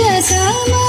జసమా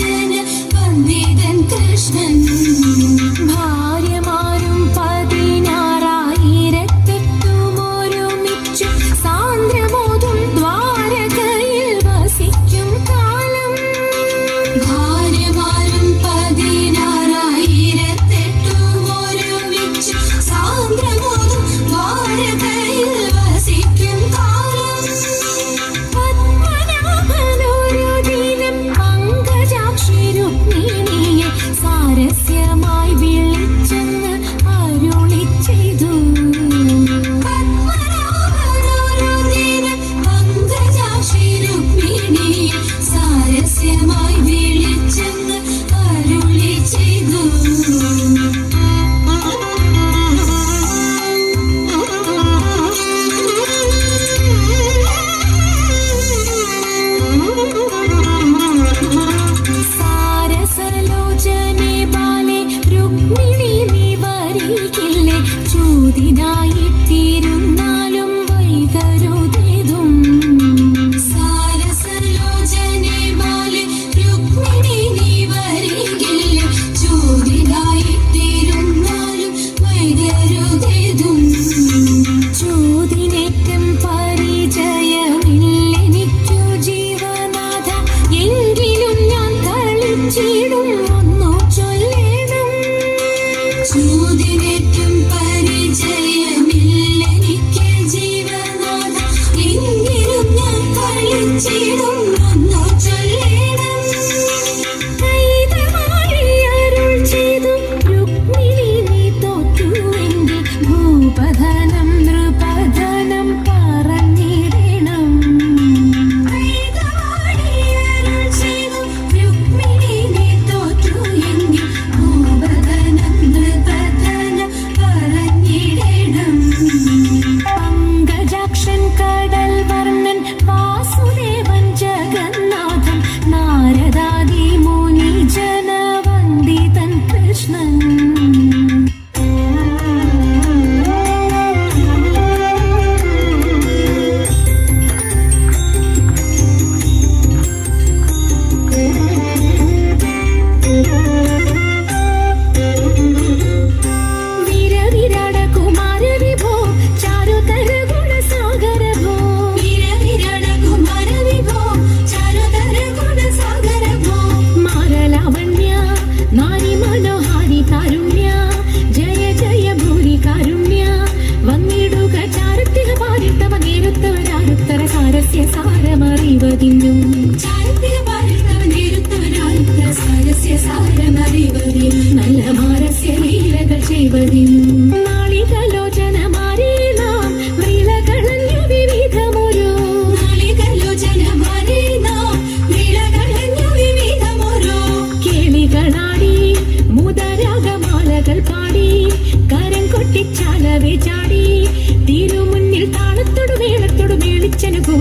Imagine Richmond.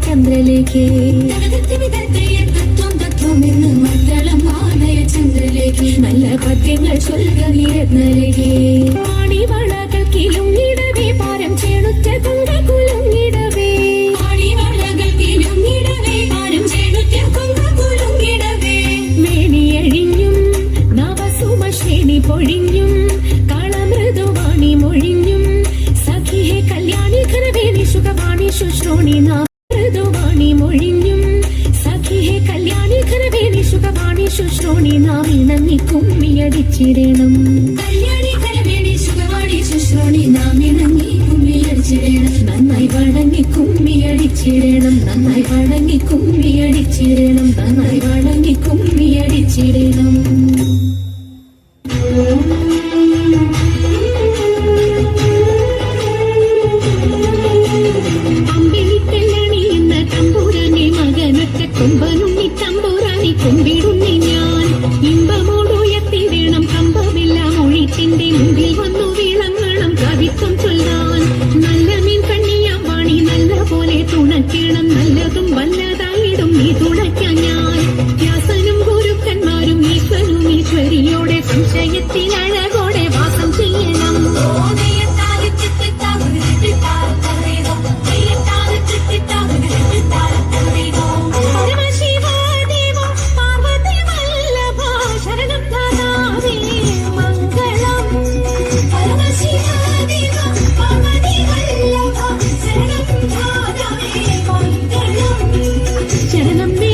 ചന്ദ്രലേഖേ. നല്ല പദ്യങ്ങൾ ചൊല്ലുക നിരത്നലേഖേ പാണിവളകൾ കിലുങ്ങിടവേ പാരം ചേണുറ്റ കൊങ്ക കുലുങ്ങിടവേ. പാണിവളകൾ കിലുങ്ങിടവേ പാരം ചേണുറ്റ കൊങ്ക കുലുങ്ങിടവേ മേണിയഴിഞ്ഞും നവസുമ ശ്രേണി പൊഴിഞ്ഞും കളമൃദുവാണി മൊഴിഞ്ഞും സഖിഹെ കല്യാണി ഘനവേണി സുഖവാണി ശുശ്രോണി നാം മൊഴിഞ്ഞും സഖിഹെ കല്യാണി ഖരവേണി സുഖവാണി ശുശ്രോണി നാവിൽ നന്ദി കുമ്മിയടിച്ചിടണം. കല്യാണി ഖരവേണി സുഖവാണി ശുശ്രോണി നാമിൽ നന്ദി കുമ്മിയടിച്ചിടണം. നന്നായി വഴങ്ങി കുമ്മിയടിച്ചിടണം. നന്നായി വഴങ്ങി കുമ്മിയടിച്ചിടണം. നന്നായി വഴങ്ങി കുമ്മിയടിച്ചിടണം. Shannon and me.